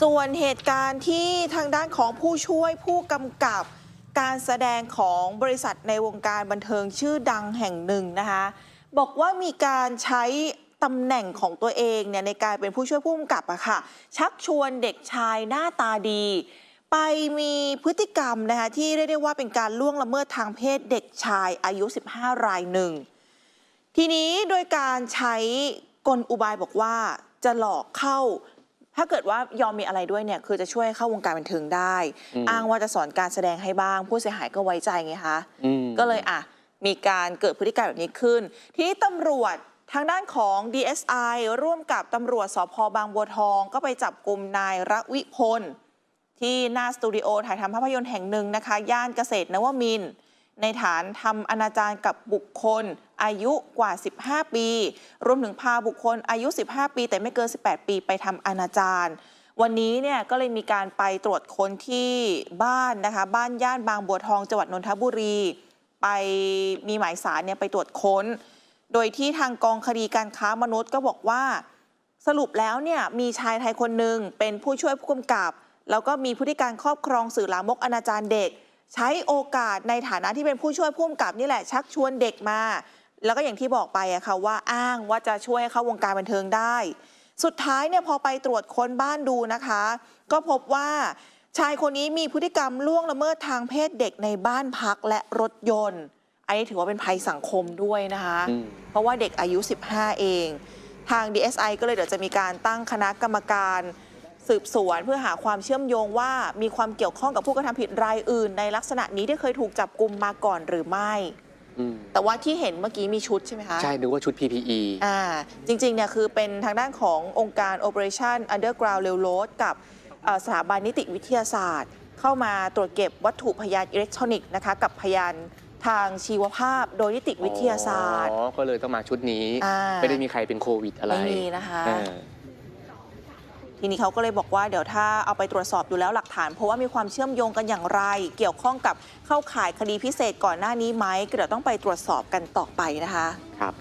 ส่วนเหตุการณ์ที่ทางด้านของผู้ช่วยผู้กำกับการแสดงของบริษัทในวงการบันเทิงชื่อดังแห่งหนึ่งนะคะบอกว่ามีการใช้ตำแหน่งของตัวเองเนี่ยในการเป็นผู้ช่วยผู้กำกับอะค่ะ ชักชวนเด็กชายหน้าตาดี ไปมีพฤติกรรมนะคะที่เรียกได้ว่าเป็นการล่วงละเมิดทางเพศเด็กชายอายุ 15 รายหนึ่ง ทีนี้โดยการใช้กลอุบายบอกว่าจะหลอกเข้า ถ้าเกิดว่ายอมมีอะไรด้วยเนี่ยคือจะช่วยเข้าวงการบันเทิงได้อืมอ้างว่าจะสอนการแสดงให้บ้าง ผู้เสียหายก็ไว้ใจไงคะอืมก็เลยอะมีการเกิดพฤติกรรมแบบนี้ขึ้น ทีนี้ตำรวจทางด้านของ DSI ร่วมกับตำรวจสพบางบัวทอง ก็ไปจับกลุ่มนายระวิพล ที่หน้าสตูดิโอถ่ายทำภาพยนตร์แห่งหนึ่งนะคะ ย่านเกษตรนวมินทร์ในฐานทำอนาจารกับบุคคล อายุกว่า 15 ปี รวมถึงพาบุคคลอายุ 15 ปี แต่ไม่เกิน 18 ปีไปทำอนาจารวันนี้เนี่ยก็เลยมีการไปตรวจค้นที่บ้านนะคะ บ้านย่านบางบัวทองจังหวัดนนทบุรี ไปมีหมายสารเนี่ยไปตรวจค้น โดยที่ทางกองคดีการค้ามนุษย์ก็บอกว่าสรุปแล้วเนี่ยมีชายไทยคนหนึ่งเป็นผู้ช่วยผู้กำกับ แล้วก็มีพฤติการครอบครองสื่อลามกอนาจารเด็ก ใช้โอกาสในฐานะที่เป็นผู้ช่วยผู้กำกับนี่แหละชักชวนเด็กมา แล้วก็อย่างที่บอกไปอะค่ะว่าอ้างว่าจะช่วยให้เข้าวงการบันเทิงได้ สุดท้ายเนี่ยพอไปตรวจค้นบ้านดูนะคะ ก็พบว่าชายคนนี้มีพฤติกรรมล่วงละเมิดทางเพศเด็กในบ้านพักและรถยนต์ อันนี้ถือว่าเป็นภัยสังคมด้วยนะคะอืมเพราะว่าเด็กอายุ 15 เอง ทาง DSI ก็เลยเดี๋ยวจะมีการตั้งคณะกรรมการสืบสวนเพื่อหาความเชื่อมโยงว่ามีความเกี่ยวข้องกับผู้กระทำผิดรายอื่น ในลักษณะนี้ที่เคยถูกจับกลุ่มมาก่อนหรือไม่ อืมแต่ว่าที่เห็นเมื่อกี้มีชุดใช่ไหมคะ ใช่นึกว่าชุด PPE อ่าจริงๆเนี่ยคือเป็นทางด้านขององค์การ Operation Underground Railroad กับเอ่อสถาบันนิติวิทยาศาสตร์ เข้ามาตรวจเก็บวัตถุพยานอิเล็กทรอนิกส์นะคะกับพยานทางชีวภาพโดยนิติวิทยาศาสตร์ อ๋อก็เลยต้องมาชุดนี้ อ่า ไม่ได้มีใครเป็นโควิดอะไรไม่มีนะคะ เออ ทีนี้เขาก็เลยบอกว่าเดี๋ยวถ้าเอาไปตรวจสอบดูแล้วหลักฐาน เพราะว่ามีความเชื่อมโยงกันอย่างไร เกี่ยวข้องกับเข้าข่ายคดีพิเศษก่อนหน้านี้ไหมก็เดี๋ยวต้องไปตรวจสอบกันต่อไปนะคะ ครับ